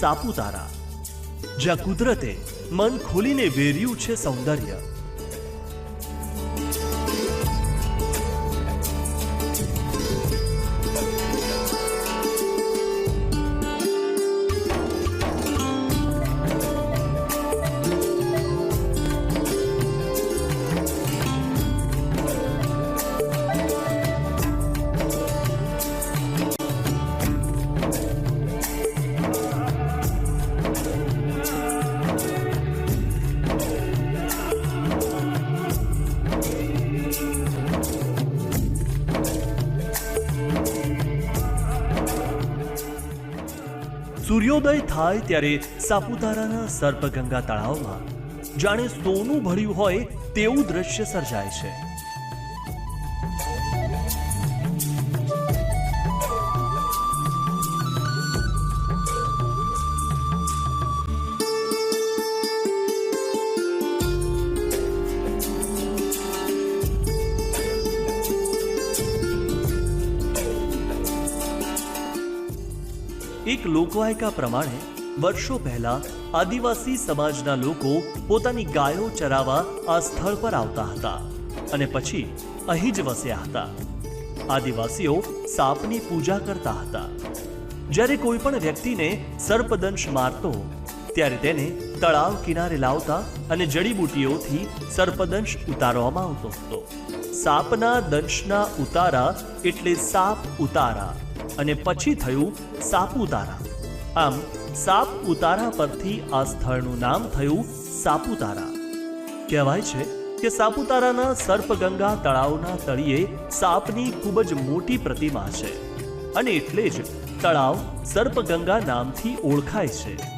સાપુતારા. જ્યાં કુદરતે મન ખોલીને વેર્યું છે સૌંદર્ય. સૂર્યોદય થાય ત્યારે સાપુતારાના સર્પગંગા તળાવમાં જાણે સોનું ભળ્યું હોય તેવું દ્રશ્ય સર્જાય છે. એક લોકવાયકા પ્રમાણે, વર્ષો પહેલા આદિવાસી સમાજના લોકો પોતાની ગાયો ચરાવવા આ સ્થળ પર આવતા હતા અને પછી અહીં જ વસ્યા હતા. આદિવાસીઓ સાપની પૂજા કરતા હતા. જ્યારે કોઈ પણ વ્યક્તિને સર્પદંશ મારતો, ત્યારે તેને તળાવ કિનારે લાવતા અને જડીબુટીઓથી સર્પદંશ ઉતારવામાં આવતો હતો. સાપના દંશના ઉતારા એટલે સાપ ઉતારા. અને પછી થયું સાપુતારા આમ, સાપ ઉતારા પરથી આ સ્થળનું નામ થયું સાપુતારા કહેવાય છે કે સાપુતારાના સર્પગંગા તળાવના તળિયે સાપની ખૂબ જ મોટી પ્રતિમા છે. અને એટલે જ તળાવ સર્પગંગા નામથી ઓળખાય છે.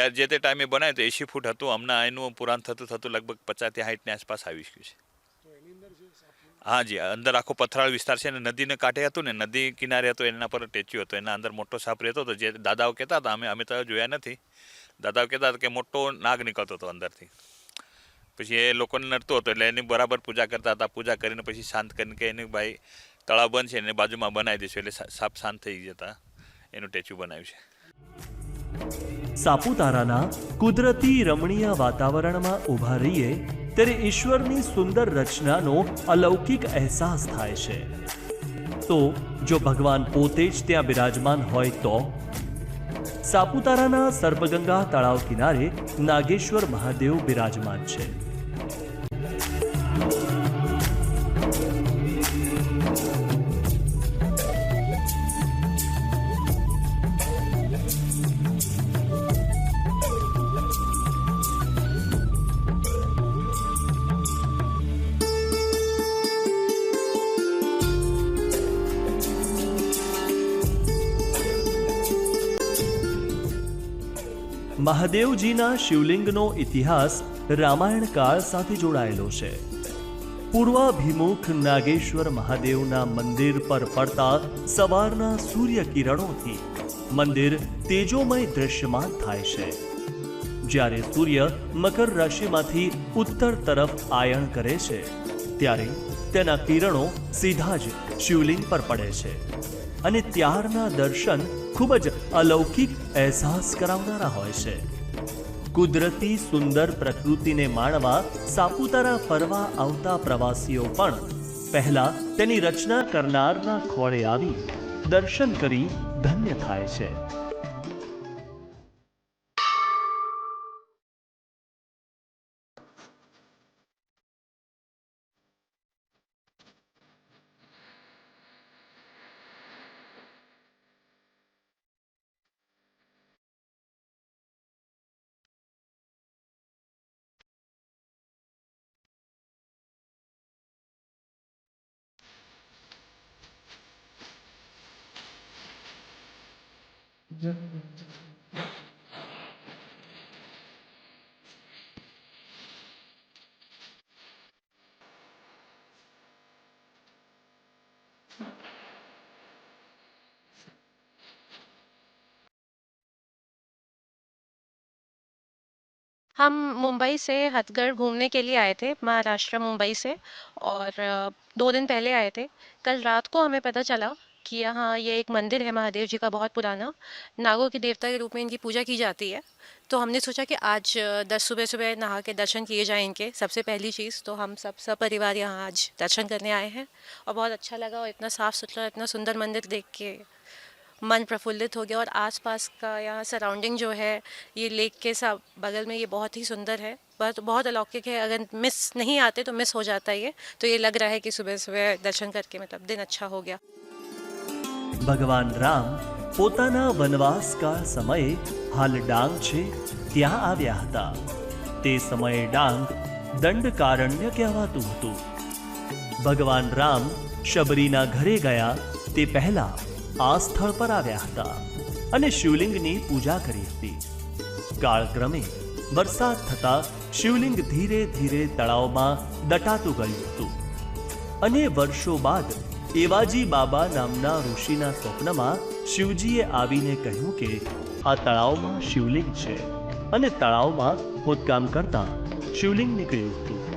જ્યારે જે તે ટાઈમે બનાવ્યું તો એંશી ફૂટ હતું હમણાં એનું પુરાણ થતું થતું લગભગ પચાસથી સાઠની આસપાસ આવી ગયું છે. હા જી અંદર આખો પથરાળ વિસ્તાર છે ને નદીને કાંઠે હતું ને નદી કિનારે હતો એના પર ટેચ્યુ હતો એના અંદર મોટો સાપ રહેતો હતો જે દાદાઓ કહેતા હતા અમે અમે તો જોયા નથી. દાદાઓ કહેતા હતા કે મોટો નાગ નીકળતો હતો અંદરથી. પછી એ લોકોને નડતો હતો એટલે એની બરાબર પૂજા કરતા હતા પૂજા કરીને પછી શાંત કરીને કે એની ભાઈ તળાવ બંધ છે એને બાજુમાં બનાવી દઈશું એટલે સાપ શાંત થઈ જતા એનું ટેચ્યુ બનાવ્યું છે. સાપુતારાના કુદરતી રમણીય વાતાવરણમાં ઊભા રહીએ, ત્યારે ઈશ્વરની સુંદર રચનાનો અલૌકિક અહેસાસ થાય છે. તો જો ભગવાન પોતે જ ત્યાં બિરાજમાન હોય તો? સાપુતારાના સર્પગંગા તળાવ કિનારે નાગેશ્વર મહાદેવ બિરાજમાન છે. મહાદેવજીના શિવલિંગનો ઇતિહાસ રામાયણ કાળ સાથે જોડાયેલો છે. પૂર્વાભિમુખ નાગેશ્વર મહાદેવના મંદિર પર પડતા સવારના સૂર્ય કિરણોથી મંદિર તેજોમય દ્રશ્યમાન થાય છે. જ્યારે સૂર્ય મકર રાશિમાંથી ઉત્તર તરફ આયણ કરે છે, ત્યારે તેના કિરણો સીધા જ શિવલિંગ પર પડે છે અને ત્યારના દર્શન ખૂબ જ અલૌકિક અહેસાસ કરાવનારા હોય છે. કુદરતી સુંદર પ્રકૃતિને માણવા સાપુતારા ફરવા આવતા પ્રવાસીઓ પણ પહેલા તેની રચના કરનારના ખોળે આવી દર્શન કરી ધન્ય થાય છે. हम मुंबई से हथगढ़ घूमने के लिए आए थे, महाराष्ट्र मुंबई से, और दो दिन पहले आए थे। कल रात को हमें पता चला कि यहाँ ये एक मंदिर है महादेव जी का बहुत पुराना। नागों के देवता के रूप में इनकी पूजा की जाती है। तो हमने सोचा कि आज, दस सुबह सुबह नहा के दर्शन किए जाएँ इनके, सबसे पहली चीज़ तो हम सब सब परिवार यहाँ आज दर्शन करने आए हैं। और बहुत अच्छा लगा और इतना साफ़ सुथरा, इतना सुंदर मंदिर देख के मन प्रफुल्लित हो गया और आसपास का यहाँ सराउंडिंग जो है, ये लेक के सब, बगल में ये बहुत ही सुंदर है। बहुत बहुत अलौकिक है, अगर मिस नहीं आते तो मिस हो जाता है ये। तो ये लग रहा है कि सुबह सुबह दर्शन करके मतलब दिन अच्छा हो गया। ભગવાન રામ પોતાના વનવાસકાળ સમયે હાલ ડાંગ છે, ત્યાં આવ્યા હતા. તે સમયે ડાંગ દંડકારણ્ય કહેવાતું હતું. ભગવાન રામ શબરીના ઘરે ગયા, તે પહેલા આ સ્થળ પર આવ્યા હતા અને શિવલિંગની પૂજા કરી હતી. કાળક્રમે વરસાદ થતા શિવલિંગ ધીરે ધીરે તળાવમાં દટાતું ગયું હતું. અને વર્ષો બાદ એવાજી બાબા નામના ઋષિના સ્વપ્નમાં શિવજીએ આવીને કહ્યું કે, આ તળાવમાં શિવલિંગ છે. અને તળાવમાં ખોદકામ કરતા શિવલિંગ નીકળ્યું હતું.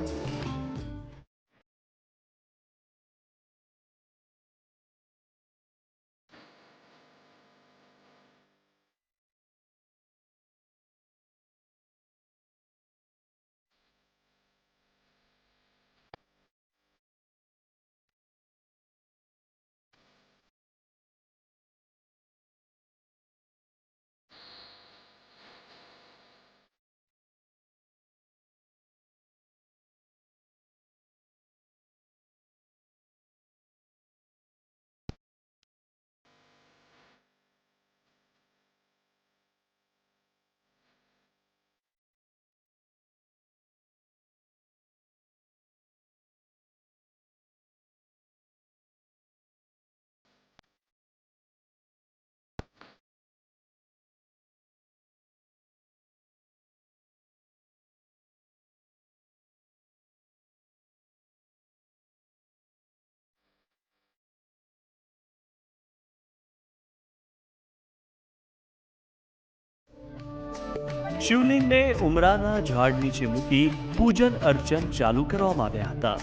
શિવલિંગને ઉમરાના ઝાડ નીચે મૂકી પૂજન અર્ચન ચાલુ કરવામાં આવ્યા હતા.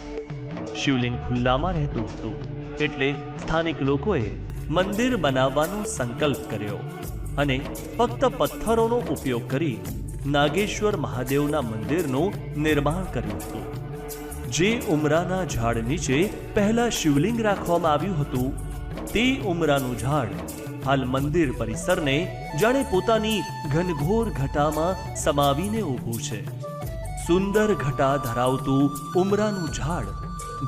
શિવલિંગ ખુલ્લામાં રહેતું હતું. એટલે સ્થાનિક લોકોએ મંદિર બનાવવાનો સંકલ્પ કર્યો અને ફક્ત પથ્થરોનો ઉપયોગ કરી નાગેશ્વર મહાદેવના મંદિરનું નિર્માણ કર્યું હતું. જે ઉમરાના ઝાડ નીચે પહેલા શિવલિંગ રાખવામાં આવ્યું હતું, તે ઉમરાનું ઝાડ હાલ મંદિર પરિસરને જાણે પોતાની ઘનઘોર ઘટામાં સમાવીને ઊભું છે. સુંદર ઘટા ધરાવતું ઉમરાનું ઝાડ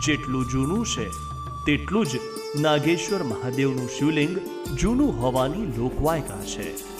જેટલું જૂનું છે, તેટલું જ નાગેશ્વર મહાદેવનું શિવલિંગ જૂનું હોવાની લોકવાયકા છે.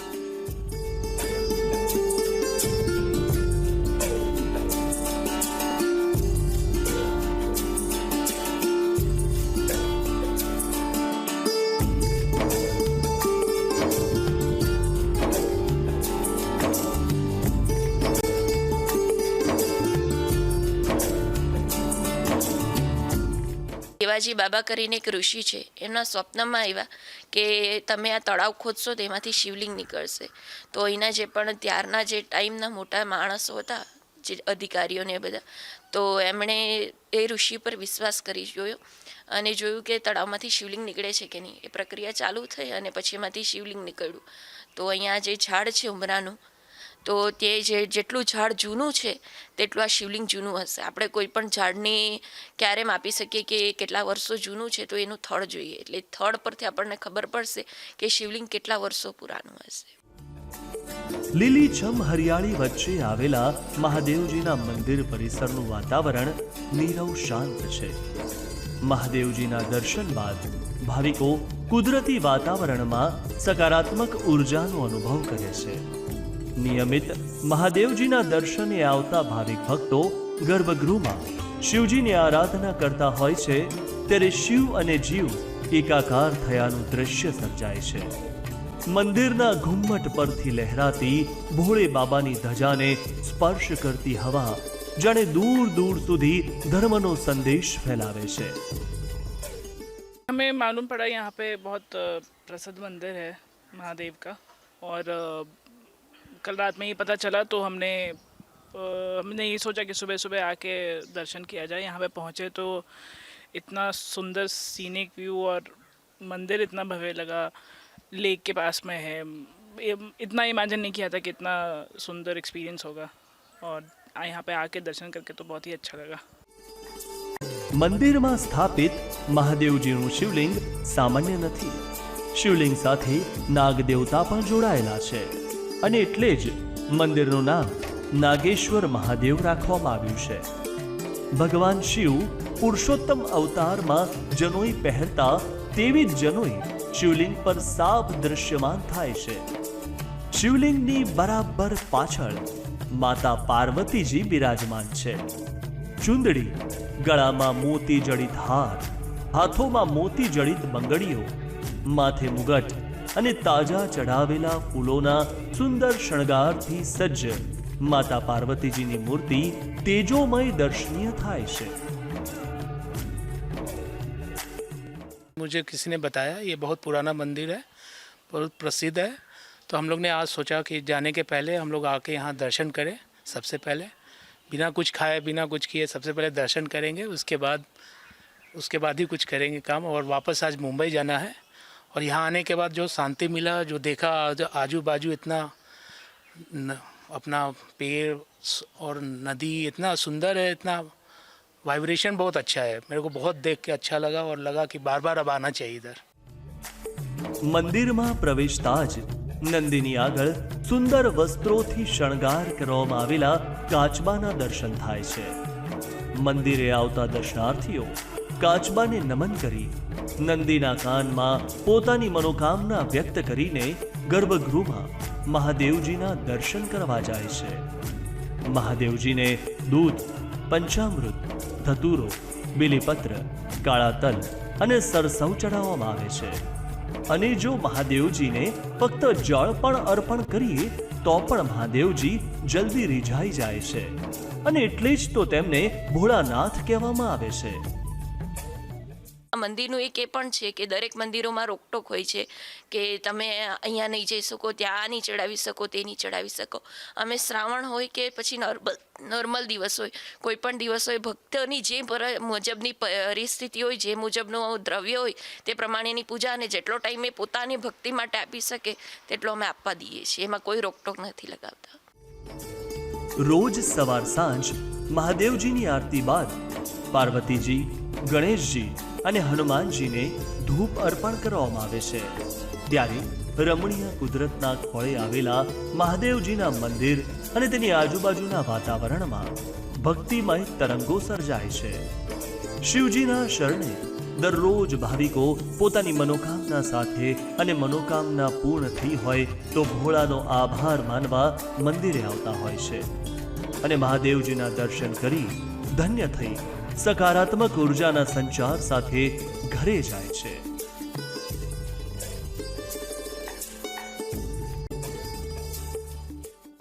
દેવાજી બાબા કરીને એક ઋષિ છે, એમના સ્વપ્નમાં આવ્યા કે તમે આ તળાવ ખોદશો તેમાંથી શિવલિંગ નીકળશે. તો અહીંના જે પણ ત્યારના જે ટાઈમના મોટા માણસો હતા, જે અધિકારીઓને બધા, તો એમણે એ ઋષિ પર વિશ્વાસ કરી જોયો અને જોયું કે તળાવમાંથી શિવલિંગ નીકળે છે કે નહીં. એ પ્રક્રિયા ચાલુ થઈ અને પછી એમાંથી શિવલિંગ નીકળ્યું. તો અહીંયા જે ઝાડ છે ઉમરાનું તો તે જે જેટલું ઝાડ જૂનું છે, તેટલું આ શિવલિંગ જૂનું હશે. આપણે કોઈ પણ ઝાડની ક્યારે માપી શકીએ કે કેટલા વર્ષો જૂનું છે, તો એનું થડ જોઈએ. એટલે થડ પરથી આપણને ખબર પડશે કે શિવલિંગ કેટલા વર્ષો પુરાનું હશે. લીલીછમ હરિયાળી વચ્ચે આવેલા મહાદેવજીના મંદિર પરિસરનું વાતાવરણ નીરવ શાંત છે. મહાદેવજીના દર્શન બાદ ભાવિકો કુદરતી વાતાવરણમાં સકારાત્મક ઉર્જાનો અનુભવ કરે છે. નિયમિત મહાદેવજીના દર્શને આવતા ભાવિક ભક્તો ગર્ભગૃહમાં શિવજીની આરાધના કરતા હોય છે ત્યારે શિવ અને જીવ એકાકાર થયાનું દ્રશ્ય સર્જાય છે મંદિરના ઘુમ્મટ પરથી લહેરાતી ભોળે બાબાની ધજાને સ્પર્શ કરતી હવા જાણે દૂર દૂર સુધી ધર્મનો સંદેશ ફેલાવે છે हमें मालूम पड़ा यहाँ पे बहुत अ, प्रसिद्ध मंदिर है महादेव का और अ, कल रात में ही पता चला तो हमने अ, हमने ये सोचा कि सुबह सुबह आके दर्शन किया जाए यहाँ पे पहुँचे तो इतना सुंदर सीनिक व्यू और मंदिर इतना भव्य लगा लेक के पास में है ये- इतना इमेजिन नहीं किया था कि इतना सुंदर एक्सपीरियंस होगा और आ- यहाँ पे आके दर्शन करके तो बहुत ही अच्छा लगा મંદિરમાં સ્થાપિત મહાદેવજીનું શિવલિંગ સામાન્ય નથી શિવલિંગ સાથે નાગ દેવતા પણ જોડાયેલા છે અને એટલે જ મંદિરનું નામ નાગેશ્વર મહાદેવ રાખવામાં આવ્યું છે. ભગવાન શિવ પુરુષોત્તમ અવતારમાં જનોઈ પહેરતા તેવી જ જનોઈ શિવલિંગ પર સાફ દ્રશ્યમાન થાય છે. શિવલિંગની બરાબર પાછળ માતા પાર્વતીજી બિરાજમાન છે. ચુંદડી, ગળામાં મોતી જડિત હાર, હાથોમાં મોતી જડિત બંગડીઓ, માથે મુગટ અને તાજા ચઢાવેલા ફૂલોના સુંદર શણગારથી સજ્જ માતા પાર્વતીજીની મૂર્તિ તેજોમય દર્શનીય થાય છે मुझे किसी ने बताया ये बहुत पुराना मंदिर है बहुत प्रसिद्ध है तो हम लोग ने आज सोचा कि जाने के पहले हम लोग आके यहाँ दर्शन करें सबसे पहले बिना कुछ खाए बिना कुछ किए सबसे पहले दर्शन करेंगे उसके बाद उसके बाद ही कुछ करेंगे काम और वापस आज मुंबई जाना है और यहाँ आने के बाद जो शांति मिला जो देखा जो आजू बाजू इतना न, अपना पेड़ स- और नदी इतना सुंदर है इतना वाइब्रेशन बहुत अच्छा है मेरे को बहुत देख के अच्छा लगा और लगा कि बार बार अब आना चाहिए इधर મંદિરમાં પ્રવેશતા જ નંદીની આગળ સુંદર વસ્ત્રોથી શણગાર કરવામાં આવેલા કાચબાના દર્શન થાય છે મંદિરે આવતા દર્શનાર્થીઓ કાચબાને નમન કરી નંદીના કાનમાં પોતાની મનોકામના વ્યક્ત કરીને ગર્ભગૃહમાં મહાદેવજીના દર્શન કરવા જાય છે. મહાદેવજીને દૂધ, પંચામૃત, ધતુરો, બિલીપત્ર કાળા તલ અને સરસવ ચડાવવામાં આવે છે. અને જો મહાદેવજીને ફક્ત જળ પણ અર્પણ કરીએ, તો પણ મહાદેવજી જલ્દી રીઝાઈ જાય છે. અને એટલે જ તો તેમને ભોળાનાથ કહેવામાં આવે છે. આ મંદિરનું એક એ પણ છે કે દરેક મંદિરોમાં રોકટોક હોય છે કે તમે અહીંયા નહીં જઈ શકો, ત્યાં આ નહીં ચડાવી શકો, તે નહીં ચડાવી શકો. અમે શ્રાવણ હોય કે પછી નોર્મલ નોર્મલ દિવસ હોય, કોઈ પણ દિવસ હોય, ભક્તની જે મુજબની પરિસ્થિતિ હોય, જે મુજબનું દ્રવ્ય હોય, તે પ્રમાણેની પૂજા અને જેટલો ટાઈમ એ પોતાની ભક્તિ માટે આપી શકે, તેટલો અમે આપવા દઈએ છીએ. એમાં કોઈ રોકટોક નથી લગાવતા. રોજ સવાર સાંજ મહાદેવજીની આરતી બાદ પાર્વતીજી ગણેશજી અને હનુમાનજીને ધૂપ અર્પણ કરવામાં આવે છે. ત્યારે રમણીય કુદરતના ખોળે આવેલા મહાદેવજીના મંદિર અને તેની આજુબાજુના વાતાવરણમાં ભક્તિમય તરંગો સર્જાય છે. શિવજીના શરણે દરરોજ ભાવિકો પોતાની મનોકામના સાથે અને મનોકામના પૂર્ણ થઈ હોય તો ભોળાનો આભાર માનવા મંદિરે આવતા હોય છે. અને મહાદેવજીના દર્શન કરી ધન્ય થઈ સકારાત્મક ઉર્જાના સંચાર સાથે ઘરે જાય છે.